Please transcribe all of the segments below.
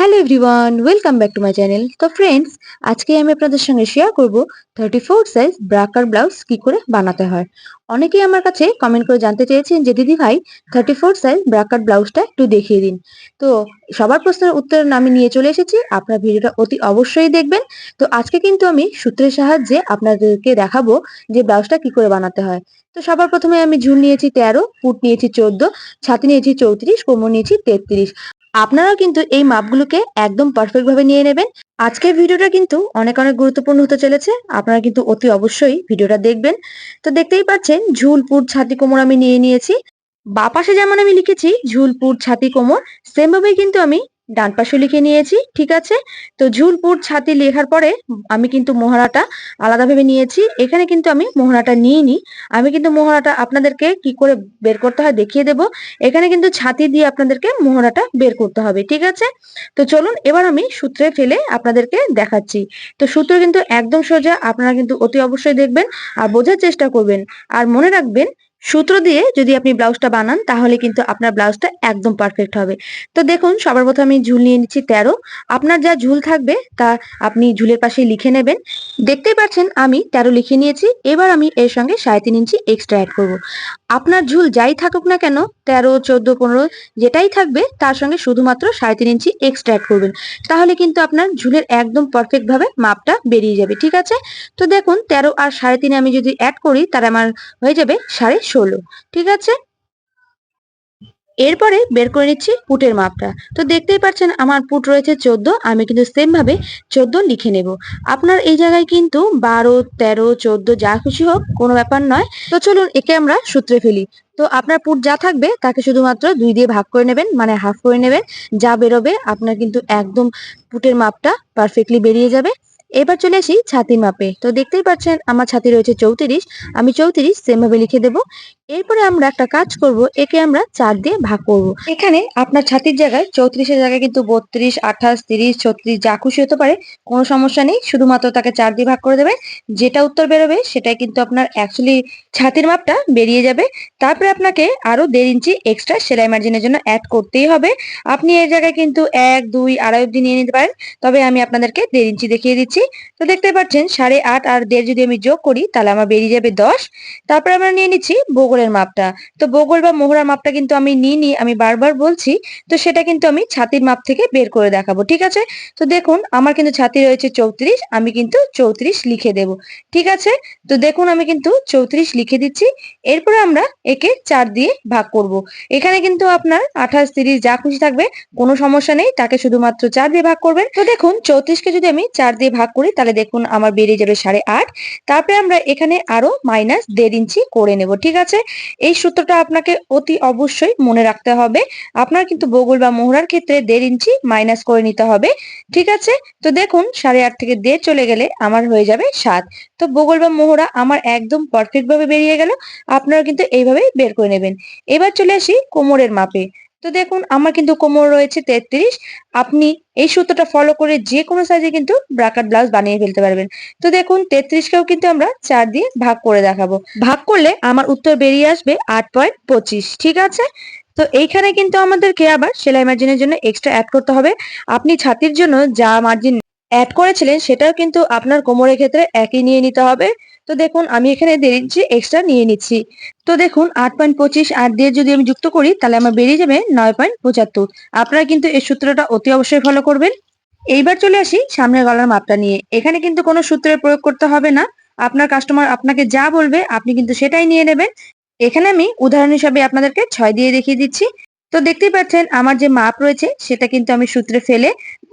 Hello everyone welcome back to my channel তো friends আজকে আমি আপনাদের সঙ্গে শেয়ার করব থার্টি ফোর সাইজ ব্রাকার ব্লাউজ কি করে বানাতে হয়। অনেকেই আমার কাছে কমেন্ট করে জানতে চেয়েছেন যে, দিদি ভাই থার্টি ফোর সাইজ ব্রাকার ব্লাউজটা একটু দেখিয়ে দিন। তো সবার প্রশ্নের উত্তর আমি নিয়ে চলে এসেছি, আপনার ভিডিওটা অতি অবশ্যই দেখবেন। তো আজকে কিন্তু আমি সূত্রের সাহায্যে আপনাদেরকে দেখাবো যে ব্লাউজটা কি করে বানাতে হয়। তো সবার প্রথমে আমি ঝুল নিয়েছি তেরো, পুট নিয়েছি চোদ্দ, ছাতি নিয়েছি চৌত্রিশ, কোমর নিয়েছি তেত্রিশ। আপনারাও কিন্তু এই মাপগুলোকে একদম পারফেক্ট ভাবে নিয়ে নেবেন। আজকের ভিডিওটা কিন্তু অনেক অনেক গুরুত্বপূর্ণ হতে চলেছে। আপনারা কিন্তু অতি অবশ্যই ভিডিওটা দেখবেন। তো দেখতেই পাচ্ছেন, ঝুলপুর ছাতি কোমর আমি নিয়ে নিয়েছি। বা পাশে যেমন আমি লিখেছি, ঝুলপুর ছাতি কোমর সেম ভাবেই কিন্তু আমি ডান পাশে লিখে নিয়েছি, ঠিক আছে? তো ঝুলপুর ছাতি লেখার পরে আমি কিন্তু মোহরাটা আলাদাভাবে নিয়েছি। এখানে কিন্তু আমি মোহরাটা নিইনি। আমি কিন্তু মোহরাটা আপনাদেরকে কি করে বের করতে হয় দেখিয়ে দেব। এখানে কিন্তু ছাতি দিয়ে আপনাদেরকে মোহরাটা বের করতে হবে, ঠিক আছে? তো চলুন এবার আমি সূত্রে ফেলে আপনাদেরকে দেখাচ্ছি। তো সূত্র কিন্তু একদম সোজা, আপনারা কিন্তু অতি অবশ্যই দেখবেন আর বোঝার চেষ্টা করবেন। আর মনে রাখবেন সূত্র দিয়ে যদি আপনি ব্লাউজটা বানান, তাহলে কিন্তু আপনার ব্লাউজটা একদম পারফেক্ট হবে। তো দেখুন, সবার প্রথমে আমি ঝুল নিয়ে নিচ্ছি তেরো। আপনার যা ঝুল থাকবে, তা আপনি ঝুলের পাশে লিখে নেবেন। দেখতেই পাচ্ছেন, আমি তেরো লিখে নিয়েছি। এবার আমি এর সঙ্গে সাড়ে তিন ইঞ্চি এক্সট্রা অ্যাড করব। আপনার ঝুল যাই থাকুক না কেন, তেরো, চোদ্দ, পনেরো যেটাই থাকবে, তার সঙ্গে শুধুমাত্র সাড়ে তিন ইঞ্চি এক্সট্রা অ্যাড করবেন। তাহলে কিন্তু আপনার ঝুলের একদম পারফেক্টভাবে মাপটা বেরিয়ে যাবে, ঠিক আছে? তো দেখুন, তেরো আর সাড়ে তিনে আমি যদি অ্যাড করি, তাহলে আমার হয়ে যাবে সাড়ে ষোলো, ঠিক আছে? এরপরে বের করে নিচ্ছি পুটের মাপটা। তো দেখতেই পাচ্ছেন আমার পুট রয়েছে চোদ্দ, আমি কিন্তু সেম ভাবে চোদ্দ লিখে নেব। আপনার এই জায়গায় কিন্তু বারো, তেরো, চোদ্দ, যা খুশি হোক, কোনো ব্যাপার নয়। তো চলুন একে আমরা সূত্রে ফেলি। তো আপনার পুট যা থাকবে, তাকে শুধুমাত্র দুই দিয়ে ভাগ করে নেবেন মানে হাফ করে নেবেন। যা বেরোবে, আপনার কিন্তু একদম পুটের মাপটা পারফেক্টলি বেরিয়ে যাবে। এবার চলে আসি ছাতির মাপে। তো দেখতেই পাচ্ছেন, আমার ছাতি রয়েছে চৌত্রিশ, আমি চৌত্রিশ সেম ভাবে লিখে দেব। এরপরে আমরা একটা কাজ করব, একে আমরা চার দিয়ে ভাগ করব। এখানে আপনার ছাতির জায়গায় চৌত্রিশের জায়গায় কিন্তু বত্রিশ, আঠাশ, তিরিশ, ছত্রিশ, যা খুশি হতে পারে, কোনো সমস্যা নেই। শুধুমাত্র তাকে চার দিয়ে ভাগ করে দেবে যেটা উত্তর বেরোবে, সেটাই কিন্তু আপনার অ্যাকচুয়ালি ছাতির মাপটা বেরিয়ে যাবে। তারপরে আপনাকে আরও দেড় ইঞ্চি এক্সট্রা সেলাই মার্জিনের জন্য অ্যাড করতেই হবে। আপনি এই জায়গায় কিন্তু এক, দুই, আড়াই অব্দি নিয়ে নিতে পারেন। তবে আমি আপনাদেরকে দেড় ইঞ্চি দেখিয়ে দিচ্ছি। তো দেখতে পাচ্ছেন, সাড়ে আট আর দেড় যদি আমি যোগ করি, তাহলে আমার বেরিয়ে যাবে দশ। তারপরে আমরা নিয়ে নিচ্ছি বগলের মাপটা। তো বগল বা মোহরার মাপটা কিন্তু আমি নিই নি আমি বারবার বলছি। তো সেটা কিন্তু আমি ছাতির মাপ থেকে বের করে দেখাবো, ঠিক আছে? তো দেখুন, আমার কিন্তু ছাতি রয়েছে চৌত্রিশ, আমি কিন্তু চৌত্রিশ লিখে দেব, ঠিক আছে? তো দেখুন, আমি কিন্তু চৌত্রিশ লিখে দিচ্ছি। এরপরে আমরা একে চার দিয়ে ভাগ করব। এখানে কিন্তু আপনার আঠাশ, তিরিশ যা খুশি থাকবে, কোনো সমস্যা নেই, তাকে শুধুমাত্র চার দিয়ে ভাগ করবেন। তো দেখুন, চৌত্রিশকে যদি আমি চার দিয়ে ভাগ করি, তাহলে দেখুন আমার বেরিয়ে যাবে সাড়ে আট। তারপরে আমরা এখানে আরও মাইনাস দেড় ইঞ্চি করে নেব, ঠিক আছে? এই সূত্রটা আপনাকে অতি অবশ্যই মনে রাখতে হবে। আপনার কিন্তু বগুল বা মোহরার ক্ষেত্রে দেড় ইঞ্চি মাইনাস করে নিতে হবে, ঠিক আছে? তো দেখুন, সাড়ে আট থেকে দেড় চলে গেলে আমার হয়ে যাবে সাত। তো বগল বা মোহরা আমার একদম পারফেক্ট ভাবে বেরিয়ে গেল, আপনারা কিন্তু এইভাবেই বের করে নেবেন। এবার চলে আসি কোমরের মাপে। তো দেখুন, আমার কিন্তু কোমর রয়েছে তেত্রিশ। আপনি এই সূত্রটা ফলো করে যে কোনো সাইজে কিন্তু ব্রাকার ব্লাউজ বানিয়ে ফেলতে পারবেন। তো দেখুন তেত্রিশকেও কিন্তু আমরা চার দিয়ে ভাগ করে দেখাবো। ভাগ করলে আমার উত্তর বেরিয়ে আসবে আট পয়েন্ট পঁচিশ, ঠিক আছে? তো এইখানে কিন্তু আমাদেরকে আবার সেলাই মার্জিনের জন্য এক্সট্রা অ্যাড করতে হবে। আপনি ছাতির জন্য যা মার্জিন অ্যাড করেছিলেন, সেটাও কিন্তু আপনার কোমরের ক্ষেত্রে একই নিয়ে নিতে হবে। তো দেখুন, আমি এখানে দেড় ইঞ্চি এক্সট্রা নিয়ে নিচ্ছি। তো দেখুন, আট পয়েন্ট পঁচিশ আট দিয়ে যদি আমি যুক্ত করি, তাহলে আমার বেরিয়ে যাবে নয় পয়েন্ট পঁচাত্তর। আপনারা কিন্তু এই সূত্রটা অতি অবশ্যই ফলো করবেন। এইবার চলে আসি সামনের গলার মাপটা নিয়ে। এখানে কিন্তু কোনো সূত্রের প্রয়োগ করতে হবে না। আপনার কাস্টমার আপনাকে যা বলবে, আপনি কিন্তু সেটাই নিয়ে নেবেন। এখানে আমি উদাহরণ হিসাবে আপনাদেরকে ছয় দিয়ে দেখিয়ে দিচ্ছি। তো দেখতেই পাচ্ছেন, আমার যে মাপ রয়েছে, সেটা কিন্তু আমি সূত্রে ফেলে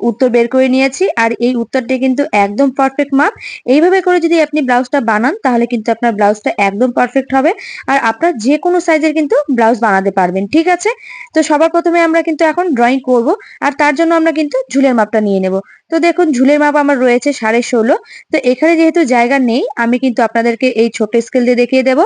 উত্তর বের করে নিয়েছি আর এই উত্তরটি কিন্তু একদম পারফেক্ট মাপ এইভাবে করে যদি আপনি ব্লাউজটা বানান, তাহলে কিন্তু আপনার ব্লাউজটা একদম পারফেক্ট হবে আর আপনার যে কোনো সাইজের কিন্তু ব্লাউজ বানাতে পারবেন, ঠিক আছে? তো সবার প্রথমে আমরা কিন্তু এখন ড্রয়িং করব আর তার জন্য আমরা কিন্তু ঝুলের মাপটা নিয়ে নেব। তো দেখুন, ঝুলের মাপ আমার রয়েছে সাড়ে ষোলো। তো এখানে যেহেতু জায়গা নেই, আমি কিন্তু আপনাদেরকে এই ছোট স্কেল দিয়ে দেখিয়ে দেবো।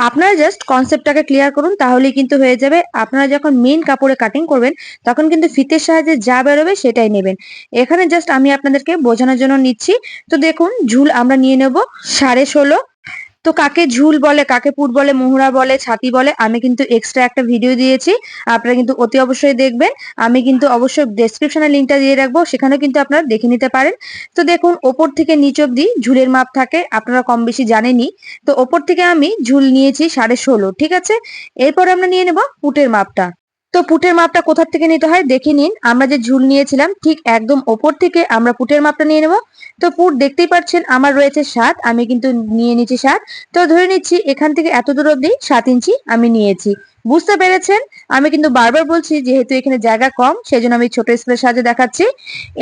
আপনারা জাস্ট কনসেপ্টটাকে ক্লিয়ার করুন, তাহলেই কিন্তু হয়ে যাবে। আপনারা যখন মেন কাপড়ে কাটিং করবেন, তখন কিন্তু ফিতের সাহায্যে যা বেরোবে সেটাই নেবেন। এখানে জাস্ট আমি আপনাদেরকে বোঝানোর জন্য নিচ্ছি। তো দেখুন, ঝুল আমরা নিয়ে নেব সাড়ে ষোলো। তো কাকে ঝুল বলে, কাকে পুট বলে, মোহরা বলে, ছাতি বলে, আমি কিন্তু এক্সট্রা একটা ভিডিও দিয়েছি। আপনারা কিন্তু অতি অবশ্যই দেখবেন। আমি কিন্তু অবশ্যই ডেসক্রিপশনে লিঙ্কটা দিয়ে রাখব সেখানে কিন্তু আপনারা দেখে নিতে পারেন। তো দেখুন, ওপর থেকে নিচ অব্দি ঝুলের মাপ থাকে, আপনারা কম বেশি জানেনই। তো ওপর থেকে আমি ঝুল নিয়েছি সাড়ে ষোলো, ঠিক আছে? এরপর আমরা নিয়ে নেব পুটের মাপটা। তো পুটের মাপটা কোথার থেকে নিতে হয়? দেখে নিন। আমরা যে ঝুল নিয়েছিলাম, ঠিক একদম ওপর থেকে আমরা পুটের মাপটা নিয়ে নেব। তো পুট দেখতেই পাচ্ছেন, আমার রয়েছে সাত, আমি কিন্তু নিয়ে নিচ্ছি সাত। তো ধরে নিচ্ছি, এখান থেকে এত দূর অব্দি সাত ইঞ্চি আমি নিয়েছি। বুঝতে পেরেছেন? আমি কিন্তু বারবার বলছি, যেহেতু এখানে জায়গা কম, সেজন্য আমি ছোট স্কেলের সাহায্যে দেখাচ্ছি।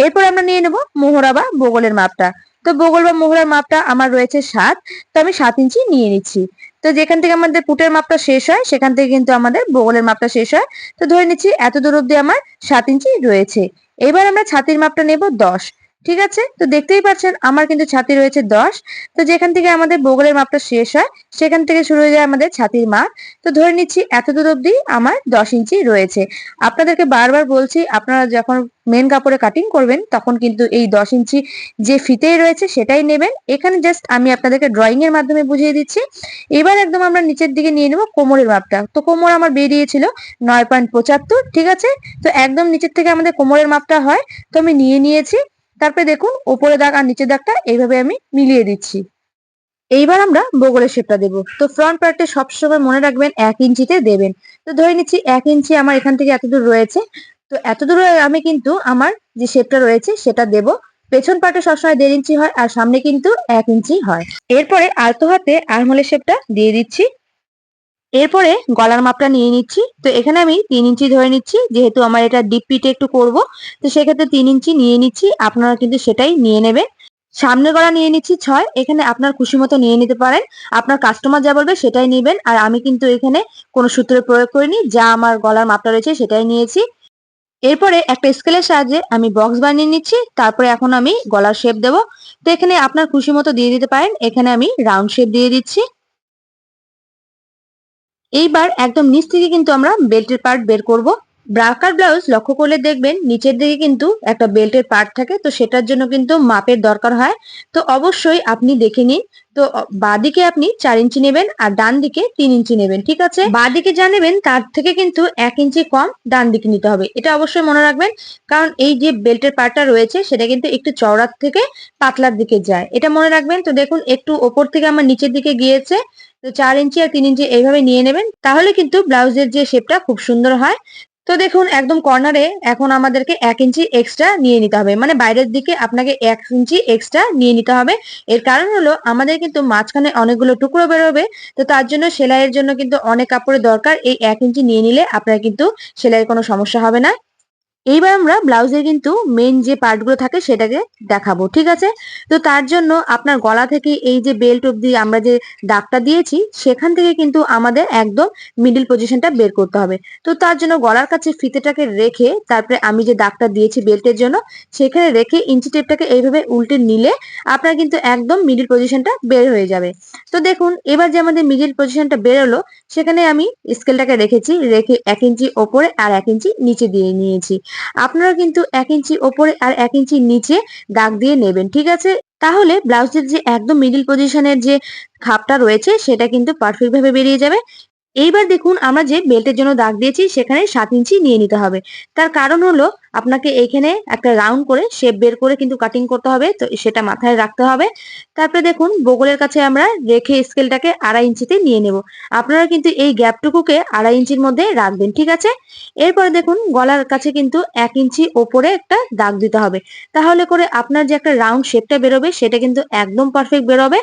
এরপর আমরা নিয়ে নেব মোহরা বা বগলের মাপটা। তো বগল বা মোহরার মাপটা আমার রয়েছে সাত, তো আমি সাত ইঞ্চি নিয়ে নিচ্ছি। তো যেখান থেকে আমাদের পুটের মাপটা শেষ হয়, সেখান থেকে কিন্তু আমাদের বগলের মাপটা শেষ হয়। তো ধরে নিচ্ছি এত দূর অব্দি আমার সাত ইঞ্চি রয়েছে। এবার আমরা ছাতির মাপটা নেব দশ। ঠিক আছে? তো দেখতেই পাচ্ছেন আমার কিন্তু ছাতি রয়েছে দশ। তো যেখান থেকে আমাদের বগলের মাপটা শেষ হয়, সেখান থেকে শুরু হয়ে যায় আমাদের ছাতির মাপ। তো ধরে নিচ্ছি এত দূর অব্দি আমার দশ ইঞ্চি রয়েছে। আপনাদেরকে বারবার বলছি, আপনারা যখন মেন কাপড়ে কাটিং করবেন, তখন কিন্তু এই দশ ইঞ্চি যে ফিতেই রয়েছে সেটাই নেবেন। এখানে জাস্ট আমি আপনাদেরকে ড্রয়িং এর মাধ্যমে বুঝিয়ে দিচ্ছি। এবার একদম আমরা নিচের দিকে নিয়ে নেব কোমরের মাপটা। তো কোমর আমার বেরিয়েছিল নয় পয়েন্ট পঁচাত্তর, ঠিক আছে? তো একদম নিচের থেকে আমাদের কোমরের মাপটা হয়, তো আমি নিয়ে নিয়েছি। তারপরে দেখুন ওপরে দাগ আর নিচের দাগটা এইভাবে আমি মিলিয়ে দিচ্ছি। এইবার আমরা বগলের শেপটা দেব। তো ফ্রন্ট পার্টে সবসময় মনে রাখবেন এক ইঞ্চিতে দেবেন। তো ধরে নিচ্ছি এক ইঞ্চি আমার এখান থেকে এত দূর রয়েছে। তো এত দূরে আমি কিন্তু আমার যে শেপটা রয়েছে সেটা দেব। পেছন পার্টে সবসময় দেড় ইঞ্চি হয় আর সামনে কিন্তু এক ইঞ্চি হয়। এরপরে আলতো হাতে আরমোলের শেপটা দিয়ে দিচ্ছি। এরপরে গলার মাপটা নিয়ে নিচ্ছি। তো এখানে আমি তিন ইঞ্চি ধরে নিচ্ছি, যেহেতু আমার এটা ডিপ পিটে একটু করব। তো সেক্ষেত্রে তিন ইঞ্চি নিয়ে নিচ্ছি, আপনারা কিন্তু সেটাই নিয়ে নেবেন। সামনের গলা নিয়ে নিচ্ছি ছয়, এখানে আপনার খুশি মতো নিয়ে নিতে পারেন। আপনার কাস্টমার যা বলবে সেটাই নেবেন, আর আমি কিন্তু এখানে কোনো সূত্রের প্রয়োগ করিনি, যা আমার গলার মাপটা রয়েছে সেটাই নিয়েছি। এরপরে একটা স্কেলের সাহায্যে আমি বক্স বানিয়ে নিচ্ছি, তারপরে এখন আমি গলার শেপ দেব। তো এখানে আপনার খুশি মতো দিয়ে দিতে পারেন, এখানে আমি রাউন্ড শেপ দিয়ে দিচ্ছি। এইবার একদম নিচ থেকে কিন্তু আমরা বেল্টের পার্ট বের করব। ব্রাকার ব্লাউজ লক্ষ্য করলে দেখবেন নিচের দিকে কিন্তু একটা বেল্টের পার্ট থাকে, তো সেটার জন্য কিন্তু মাপের দরকার হয়। তো অবশ্যই আপনি দেখে নিন। তো বাদিকে আপনি চার ইঞ্চি নেবেন আর ডান দিকে তিন ইঞ্চি নেবেন, ঠিক আছে? বাদিকে যা নেবেন তার থেকে কিন্তু এক ইঞ্চি কম ডান দিকে নিতে হবে। এটা অবশ্যই মনে রাখবেন, কারণ এই যে বেল্টের পার্টটা রয়েছে সেটা কিন্তু একটু চওড়ার থেকে পাতলার দিকে যায়। এটা মনে রাখবেন, তো দেখুন একটু ওপর থেকে আমার নিচের দিকে গিয়েছে। তো চার ইঞ্চি আর তিন ইঞ্চি এইভাবে নিয়ে নেবেন, তাহলে কিন্তু ব্লাউজের যে শেপটা খুব সুন্দর হয়। তো দেখুন, একদম কর্নারে এখন আমাদেরকে এক ইঞ্চি এক্সট্রা নিয়ে নিতে হবে। মানে বাইরের দিকে আপনাকে এক ইঞ্চি এক্সট্রা নিয়ে নিতে হবে। এর কারণ হলো, আমাদের কিন্তু মাঝখানে অনেকগুলো টুকরো বেরোবে, তো তার জন্য সেলাইয়ের জন্য কিন্তু অনেক কাপড়ের দরকার। এই এক ইঞ্চি নিয়ে নিলে আপনার কিন্তু সেলাইয়ের কোনো সমস্যা হবে না। এইবার আমরা ব্লাউজের কিন্তু মেন যে পার্টগুলো থাকে সেটাকে দেখাবো, ঠিক আছে? তো তার জন্য আপনার গলা থেকে এই যে বেল্ট অব্দি আমরা যে দাগটা দিয়েছি, সেখান থেকে কিন্তু আমাদের একদম মিডিল পজিশনটা বের করতে হবে। তো তার জন্য গলার কাছে ফিতেটাকে রেখে তারপরে আমি যে দাগটা দিয়েছি বেল্টের জন্য, সেখানে রেখে ইঞ্চি টেপটাকে এইভাবে উল্টে নিলে আপনার কিন্তু একদম মিডিল পজিশনটা বের হয়ে যাবে। তো দেখুন, এবার যে আমাদের মিডিল পজিশনটা বেরোলো, সেখানে আমি স্কেলটাকে রেখেছি, রেখে এক ইঞ্চি ওপরে আর এক ইঞ্চি নিচে দিয়ে নিয়েছি। আপনারা কিন্তু এক ইঞ্চি ওপরে আর এক ইঞ্চি নিচে দাগ দিয়ে নেবেন, ঠিক আছে? তাহলে ব্লাউজের যে একদম মিডিল পজিশনের যে খাপটা রয়েছে, সেটা কিন্তু পারফেক্ট ভাবে বেরিয়ে যাবে। এইবার দেখুন আমরা যে বেল্টের জন্য দাগ দিয়েছি, সেখানে সাত ইঞ্চি নিয়ে নিতে হবে। তার কারণ হলো আপনাকে এইখানে একটা রাউন্ড করে শেপ বের করে কিন্তু কাটিং করতে হবে, তো সেটা মাথায় রাখতে হবে। তারপরে দেখুন, বগলের কাছে আমরা রেখে স্কেলটাকে আড়াই ইঞ্চিতে নিয়ে নেব। আপনারা কিন্তু এই গ্যাপটুকুকে আড়াই ইঞ্চির মধ্যে রাখবেন, ঠিক আছে? এরপরে দেখুন, গলার কাছে কিন্তু এক ইঞ্চি ওপরে একটা দাগ দিতে হবে। তাহলে করে আপনার যে একটা রাউন্ড শেপটা বেরোবে, সেটা কিন্তু একদম পারফেক্ট বেরোবে।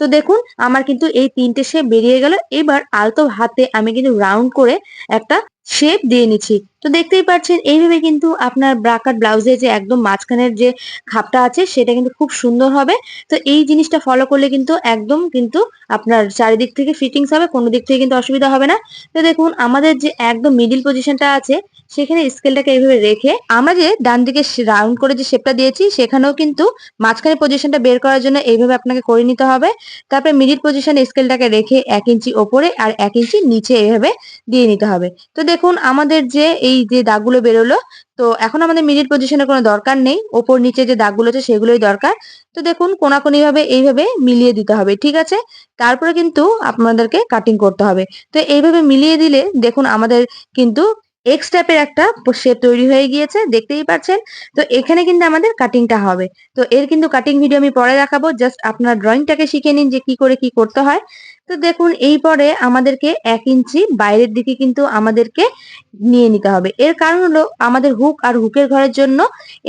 তো দেখুন, আমার কিন্তু এই তিনটে শেপ বেরিয়ে গেল। এবার আলতো হাতে আমি কিন্তু রাউন্ড করে একটা শেপ দিয়ে নিচ্ছি। তো দেখতেই পাচ্ছেন, এইভাবে কিন্তু আপনার ব্রাকার ব্লাউজে যে একদম মাঝখানের যে খাপটা আছে, সেটা কিন্তু খুব সুন্দর হবে। তো এই জিনিসটা ফলো করলে কিন্তু একদম কিন্তু আপনার চারিদিক থেকে ফিটিংস হবে, কোনো দিক থেকে কিন্তু অসুবিধা হবে না। তো দেখুন, আমাদের যে একদম মিডিল পজিশনটা আছে সেখানে স্কেলটাকে এইভাবে রেখে আমরা যে ডান দিকে রাউন্ড করে যে শেপটা দিয়েছি, সেখানেও কিন্তু মাঝখানে পজিশনটা বের করার জন্য এইভাবে আপনাকে করে নিতে হবে। তারপরে মিডিল পজিশনে স্কেলটাকে রেখে এক ইঞ্চি ওপরে আর এক ইঞ্চি নিচে এইভাবে দিয়ে নিতে হবে। তো দেখুন, আমাদের যে এই যে দাগগুলো বেরোলো, তো এখন আমাদের মিডিল পজিশনের কোনো দরকার নেই। ওপর নিচে যে দাগগুলো আছে, সেগুলোই দরকার। তো দেখুন কোনাকুনি ভাবে এইভাবে মিলিয়ে দিতে হবে, ঠিক আছে? তারপরে কিন্তু আপনাদেরকে কাটিং করতে হবে। তো এইভাবে মিলিয়ে দিলে দেখুন, আমাদের কিন্তু এক্স টাইপের একটা শেপ তৈরি হয়ে গিয়েছে, দেখতেই পাচ্ছেন। তো এখানে কিন্তু আমাদের কাটিংটা হবে। তো এর কিন্তু কাটিং ভিডিও আমি পরে দেখাবো। জাস্ট আপনার ড্রয়িংটাকে শিখে নিন যে কি করে কি করতে হয়। তো দেখুন, এই পরে আমাদেরকে এক ইঞ্চি বাইরের দিকে কিন্তু আমাদেরকে নিয়ে নিতে হবে। এর কারণ হলো আমাদের হুক আর হুকের ঘরের জন্য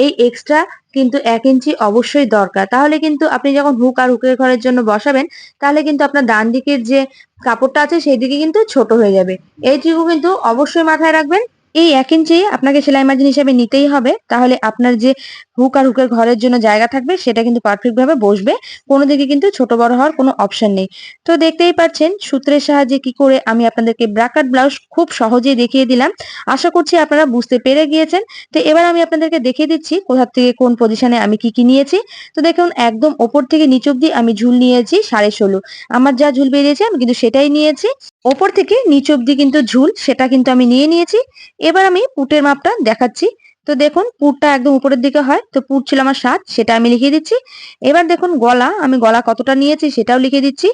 এই এক্সট্রা কিন্তু এক ইঞ্চি অবশ্যই দরকার। তাহলে কিন্তু আপনি যখন হুক আর হুকের ঘরের জন্য বসাবেন, তাহলে কিন্তু আপনার ডান দিকের যে কাপড়টা আছে, সেই দিকে কিন্তু ছোট হয়ে যাবে। এইটুকু কিন্তু অবশ্যই মাথায় রাখবেন। এই এক ইঞ্চি আপনাকে সেলাই মার্জিন হিসেবে নিতেই হবে। তাহলে আপনার যে হুক আর হুকের ঘরের জন্য জায়গা থাকবে, সেটা কিন্তু পারফেক্ট ভাবে বসবে। কোনো দিকে কিন্তু ছোট বড় হওয়ার কোনো অপশন নেই। তো দেখতেই পাচ্ছেন, সূত্রের সাহায্যে কি করে আমি আপনাদেরকে ব্রাকাট ব্লাউজ খুব সহজেই দেখিয়ে দিলাম। আশা করছি আপনারা বুঝতে পেরে গিয়েছেন। তো এবার আমি আপনাদেরকে দেখিয়ে দিচ্ছি কোথা থেকে কোন পজিশনে আমি কি কি নিয়েছি। তো দেখুন, একদম ওপর থেকে নিচ অব্দি আমি ঝুল নিয়েছি সাড়ে ষোলো। আমার যা ঝুল বেরিয়েছে আমি কিন্তু সেটাই নিয়েছি। ওপর থেকে নিচ অব্দি কিন্তু ঝুল, সেটা কিন্তু আমি নিয়ে নিয়েছি। এবার আমি পুটের মাপটা দেখাচ্ছি। তো দেখুন, পুরটা একদম উপরের দিকে হয়, তো পুর ছিল আমার সাত, সেটা আমি লিখে দিচ্ছি। এবার দেখুন, গলা, আমি গলা কতটা নিয়েছি সেটাও লিখে দিচ্ছি।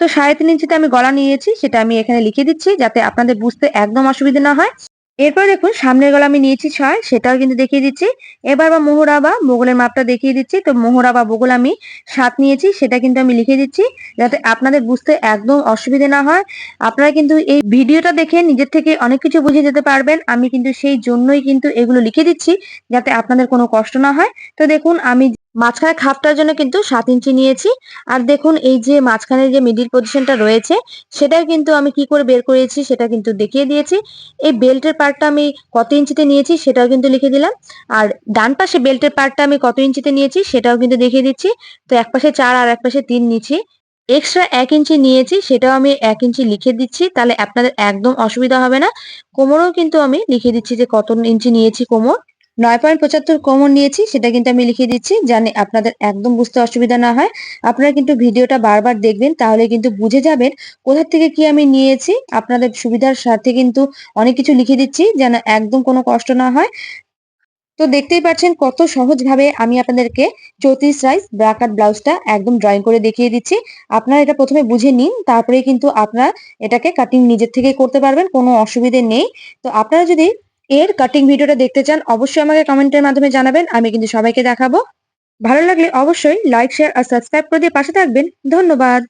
তো সাড়ে তিন ইঞ্চিতে আমি গলা নিয়েছি, সেটা আমি এখানে লিখে দিচ্ছি, যাতে আপনাদের বুঝতে একদম অসুবিধা না হয়। এরপর দেখুন, সামনের গলা আমি নিয়েছি ছয়, সেটাও কিন্তু দেখিয়ে দিচ্ছি। এবার বা মোহরা বা বগলের মাপটা দেখিয়ে দিচ্ছি। তো মোহরা বা বগল আমি সাত নিয়েছি, সেটা কিন্তু আমি লিখে দিচ্ছি যাতে আপনাদের বুঝতে একদম অসুবিধে না হয়। আপনারা কিন্তু এই ভিডিওটা দেখে নিজের থেকে অনেক কিছু বুঝে যেতে পারবেন। আমি কিন্তু সেই জন্যই কিন্তু এগুলো লিখে দিচ্ছি যাতে আপনাদের কোনো কষ্ট না হয়। তো দেখুন, আমি মাঝখানে খাপটার জন্য কিন্তু সাত ইঞ্চি নিয়েছি। আর দেখুন, এই যে মাঝখানে যে মিডিল পজিশনটা রয়েছে সেটাও কিন্তু আমি কি করে বের করেছি সেটা কিন্তু দেখিয়ে দিয়েছি। এই বেল্টের পার্টটা আমি কত ইঞ্চিতে নিয়েছি সেটাও কিন্তু লিখে দিলাম। আর ডান পাশে বেল্টের পার্টটা আমি কত ইঞ্চিতে নিয়েছি সেটাও কিন্তু দেখিয়ে দিচ্ছি। তো এক পাশে চার আর এক পাশে তিন নিচ্ছি। এক্সট্রা এক ইঞ্চি নিয়েছি সেটাও আমি এক ইঞ্চি লিখে দিচ্ছি। তাহলে আপনাদের একদম অসুবিধা হবে না। কোমরও কিন্তু আমি লিখে দিচ্ছি যে কত ইঞ্চি নিয়েছি কোমর। নয় পয়েন্ট পঁচাত্তর কোমর নিয়েছি, সেটা কিন্তু আমি লিখে দিচ্ছি জানে আপনাদের একদম বুঝতে অসুবিধা না হয়। আপনারা কিন্তু ভিডিওটা বারবার দেখবেন, তাহলে কিন্তু বুঝে যাবেন কোথা থেকে কি আমি নিয়েছি। আপনাদের সুবিধার সাথে কিন্তু অনেক কিছু লিখে দিচ্ছি যেন একদম কোনো কষ্ট না হয়। তো দেখতেই পাচ্ছেন কত সহজভাবে আমি আপনাদেরকে চৌত্রিশ সাইজ ব্রাকাট ব্লাউজটা একদম ড্রয়িং করে দেখিয়ে দিচ্ছি। আপনারা এটা প্রথমে বুঝে নিন তারপরে কিন্তু আপনারা এটাকে কাটিং নিজের থেকে করতে পারবেন, কোনো অসুবিধে নেই। তো আপনারা যদি এর কাটিং ভিডিওটা দেখতে চান, অবশ্যই আমাকে কমেন্টের মাধ্যমে জানাবেন, আমি কিন্তু সবাইকে দেখাবো। ভালো লাগলে অবশ্যই লাইক শেয়ার আর সাবস্ক্রাইব করে দিয়ে পাশে থাকবেন। ধন্যবাদ।